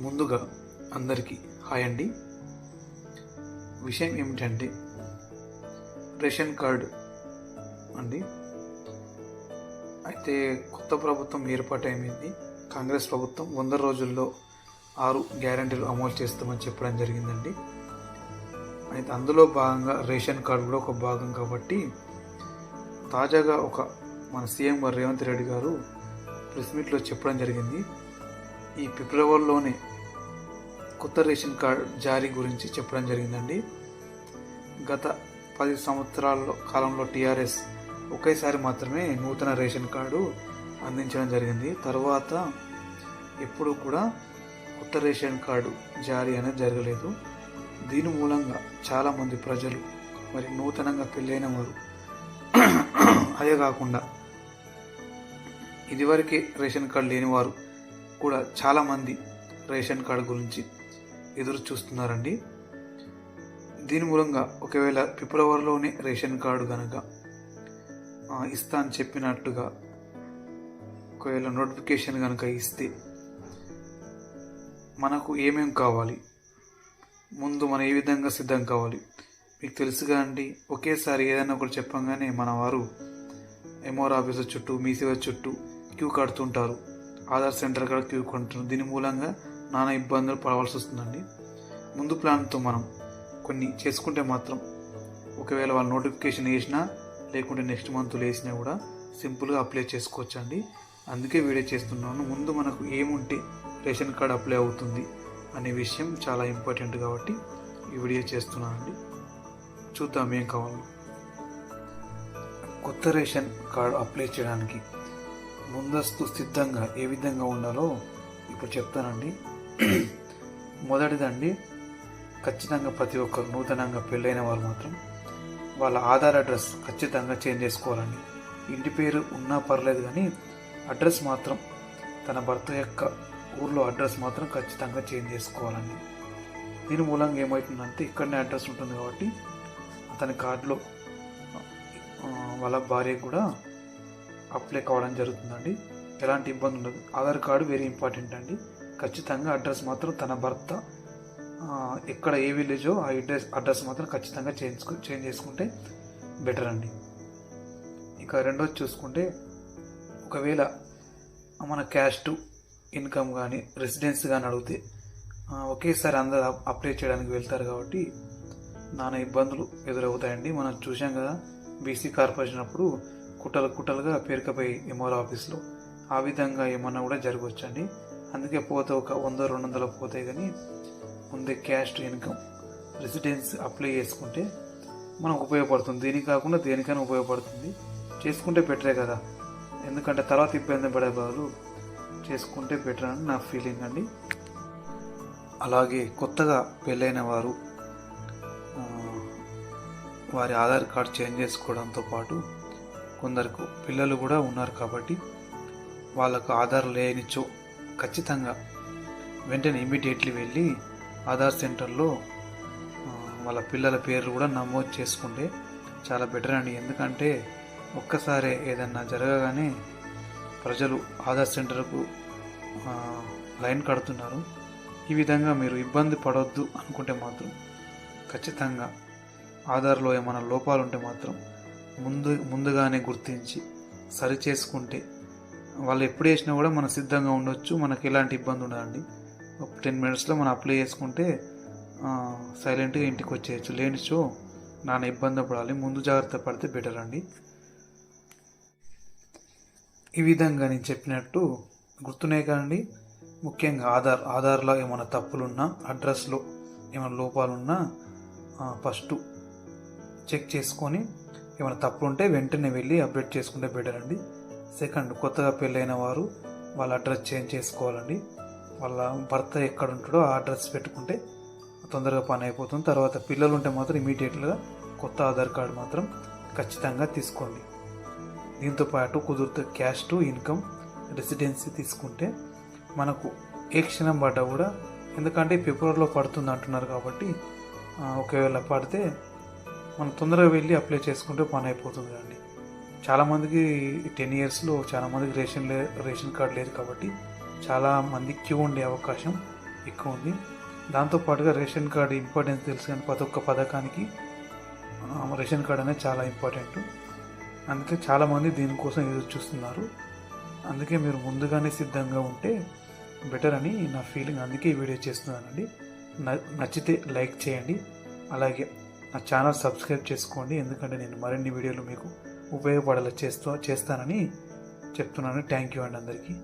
ముందుగా అందరికీ హాయ్ అండి. విషయం ఏమిటంటే రేషన్ కార్డు అండి. అయితే కొత్త ప్రభుత్వం ఏర్పాటైంది. కాంగ్రెస్ ప్రభుత్వం వంద రోజుల్లో ఆరు గ్యారంటీలు అమలు చేస్తామని చెప్పడం జరిగిందండి. అయితే అందులో భాగంగా రేషన్ కార్డు కూడా ఒక భాగం కాబట్టి తాజాగా ఒక మన సీఎం గారు రేవంత్ రెడ్డి గారు ప్రెస్ మీట్లో చెప్పడం జరిగింది. ఈ ఫిబ్రవరిలోనే కొత్త రేషన్ కార్డ్ జారీ గురించి చెప్పడం జరిగిందండి. గత పది సంవత్సరాల కాలంలో టీఆర్ఎస్ ఒకేసారి మాత్రమే నూతన రేషన్ కార్డు అందించడం జరిగింది. తర్వాత ఎప్పుడు కూడా కొత్త రేషన్ కార్డు జారీ అనేది జరగలేదు. దీని మూలంగా చాలామంది ప్రజలు మరి నూతనంగా పెళ్ళైన వారు అదే కాకుండా ఇదివరకే రేషన్ కార్డు లేని వారు కూడా చాలామంది రేషన్ కార్డు గురించి ఎదురు చూస్తున్నారండి. దీని మూలంగా ఒకవేళ ఫిబ్రవరిలోనే రేషన్ కార్డు కనుక ఇస్తా అని చెప్పినట్టుగా ఒకవేళ నోటిఫికేషన్ కనుక ఇస్తే మనకు ఏమేం కావాలి? ముందు మనం ఏ విధంగా సిద్ధం కావాలి? మీకు తెలుసుగా అండి ఒకేసారి ఏదైనా ఒకటి చెప్పంగానే మన వారు ఎంఆర్ ఆఫీసర్ చుట్టూ మీ సేవ చుట్టూ క్యూ కడుతుంటారు. ఆధార్ సెంటర్ కాడ క్యూ కొంటున్నారు. దీని మూలంగా నానా ఇబ్బందులు పడవలసి వస్తుందండి. ముందు ప్లాన్తో మనం కొన్ని చేసుకుంటే మాత్రం ఒకవేళ వాళ్ళు నోటిఫికేషన్ వేసినా లేకుంటే నెక్స్ట్ మంత్ వేసినా కూడా సింపుల్గా అప్లై చేసుకోవచ్చండి. అందుకే వీడియో చేస్తున్నాను. ముందు మనకు ఏముంటే రేషన్ కార్డ్ అప్లై అవుతుంది అనే విషయం చాలా ఇంపార్టెంట్ కాబట్టి ఈ వీడియో చేస్తున్నానండి. చూద్దాం ఏం కావాలో. కొత్త రేషన్ కార్డు అప్లై చేయడానికి ముందస్తు సిద్ధంగా ఏ విధంగా ఉండాలో ఇప్పుడు చెప్తానండి. మొదటిదండి ఖచ్చితంగా ప్రతి ఒక్కరు నూతనంగా పెళ్ళైన వారు మాత్రం వాళ్ళ ఆధార్ అడ్రస్ ఖచ్చితంగా చేంజ్ చేసుకోవాలండి. ఇంటి పేరు ఉన్నా పర్లేదు కానీ అడ్రస్ మాత్రం తన భర్త యొక్క ఊర్లో అడ్రస్ మాత్రం ఖచ్చితంగా చేంజ్ చేసుకోవాలండి. దీని మూలంగా ఏమవుతుందంటే ఇక్కడనే అడ్రస్ ఉంటుంది కాబట్టి అతని కార్డులో వాళ్ళ భార్య కూడా అప్లై కావడం జరుగుతుందండి. ఎలాంటి ఇబ్బంది ఉండదు. ఆధార్ కార్డు వెరీ ఇంపార్టెంట్ అండి. ఖచ్చితంగా అడ్రస్ మాత్రం తన భర్త ఎక్కడ ఏ విలేజో ఆ అడ్రస్ అడ్రస్ మాత్రం ఖచ్చితంగా చేంజ్ చేంజ్ చేసుకుంటే బెటర్ అండి. ఇక రెండోది చూసుకుంటే ఒకవేళ మన క్యాస్ట్ ఇన్కమ్ కానీ రెసిడెన్స్ కానీ అడిగితే ఒకేసారి అందరు అప్లై చేయడానికి వెళ్తారు కాబట్టి నానా ఇబ్బందులు ఎదురవుతాయండి. మనం చూసాం కదా బీసీ కార్పొరేషన్ అప్పుడు కుట్టలు కుట్టలుగా పేరుకపోయి ఎంఆర్ ఆఫీస్లో. ఆ విధంగా ఏమన్నా కూడా జరగవచ్చండి. అందుకే పోతే ఒక వంద రెండు వందలు పోతాయి కానీ ముందే క్యాస్ట్ ఇన్కమ్ రెసిడెన్స్ అప్లై చేసుకుంటే మనకు ఉపయోగపడుతుంది. దీనికి కాకుండా దేనికైనా ఉపయోగపడుతుంది. చేసుకుంటే బెటరే కదా. ఎందుకంటే తర్వాత ఇబ్బంది పడే బదులు చేసుకుంటే బెటర్ అని నా ఫీలింగ్ అండి. అలాగే కొత్తగా పెళ్ళైన వారు వారి ఆధార్ కార్డ్ చేంజ్ చేసుకోవడంతో పాటు కొందరికి పిల్లలు కూడా ఉన్నారు కాబట్టి వాళ్ళకు ఆధార్ లేనిచో ఖచ్చితంగా వెంటనే ఇమీడియట్లీ వెళ్ళి ఆధార్ సెంటర్లో వాళ్ళ పిల్లల పేర్లు కూడా నమోదు చేసుకుంటే చాలా బెటర్ అండి. ఎందుకంటే ఒక్కసారి ఏదన్నా జరగగానే ప్రజలు ఆధార్ సెంటర్కు లైన్ కడుతున్నారు. ఈ విధంగా మీరు ఇబ్బంది పడవద్దు అనుకుంటే మాత్రం ఖచ్చితంగా ఆధార్లో ఏమైనా లోపాలు ఉంటే మాత్రం ముందు ముందుగానే గుర్తించి సరి చేసుకుంటే వాళ్ళు ఎప్పుడు వేసినా కూడా మనం సిద్ధంగా ఉండొచ్చు మనకి ఎలాంటి ఇబ్బంది ఉండదండి. ఒక టెన్ మినిట్స్లో మనం అప్లై చేసుకుంటే సైలెంట్గా ఇంటికి వచ్చేయచ్చు. లేని షో నాన్న ఇబ్బంది పడాలి. ముందు జాగ్రత్త పడితే బెటర్ అండి. ఈ విధంగా నేను చెప్పినట్టు గుర్తున్నాయి కదండి ముఖ్యంగా ఆధార్ ఆధార్లో ఏమైనా తప్పులున్నా అడ్రస్లో ఏమైనా లోపాలున్నా ఫస్ట్ చెక్ చేసుకొని ఏమైనా తప్పులు ఉంటే వెంటనే వెళ్ళి అప్డేట్ చేసుకుంటే బెటర్ అండి. సెకండ్ కొత్తగా పెళ్ళైన వారు వాళ్ళ అడ్రస్ చేంజ్ చేసుకోవాలండి. వాళ్ళ భర్త ఎక్కడ ఉంటాడో ఆ అడ్రస్ పెట్టుకుంటే తొందరగా పని అయిపోతుంది. తర్వాత పిల్లలు ఉంటే మాత్రం ఇమీడియట్గా కొత్త ఆధార్ కార్డు మాత్రం ఖచ్చితంగా తీసుకోండి. దీంతో పాటు కుదిరితే క్యాష్ టు ఇన్కమ్ రెసిడెన్సీ తీసుకుంటే మనకు ఏ క్షణం పడ్డా కూడా ఎందుకంటే ఫిబ్రవరిలో పడుతుంది అంటున్నారు కాబట్టి ఒకవేళ పడితే మనం తొందరగా వెళ్ళి అప్లై చేసుకుంటే పని అయిపోతుంది అండి చాలామందికి టెన్ ఇయర్స్లో చాలామందికి రేషన్ లే రేషన్ కార్డు లేదు కాబట్టి చాలామంది క్యూ ఉండే అవకాశం ఎక్కువ ఉంది. దాంతోపాటుగా రేషన్ కార్డు ఇంపార్టెన్స్ తెలుసు కానీ ప్రతి ఒక్క పథకానికి రేషన్ కార్డు అనేది చాలా ఇంపార్టెంట్ అందుకే చాలామంది దీనికోసం ఎదురు చూస్తున్నారు. అందుకే మీరు ముందుగానే సిద్ధంగా ఉంటే బెటర్ అని నా ఫీలింగ్ అందుకే ఈ వీడియో చేస్తున్నానండి. న- నచ్చితే లైక్ చేయండి. అలాగే నా ఛానల్ సబ్స్క్రైబ్ చేసుకోండి. ఎందుకంటే నేను మరిన్ని వీడియోలు మీకు ఉపయోగపడేలా చేస్తూ చేస్తానని చెప్తున్నాను. థ్యాంక్ యూ అండి అందరికీ.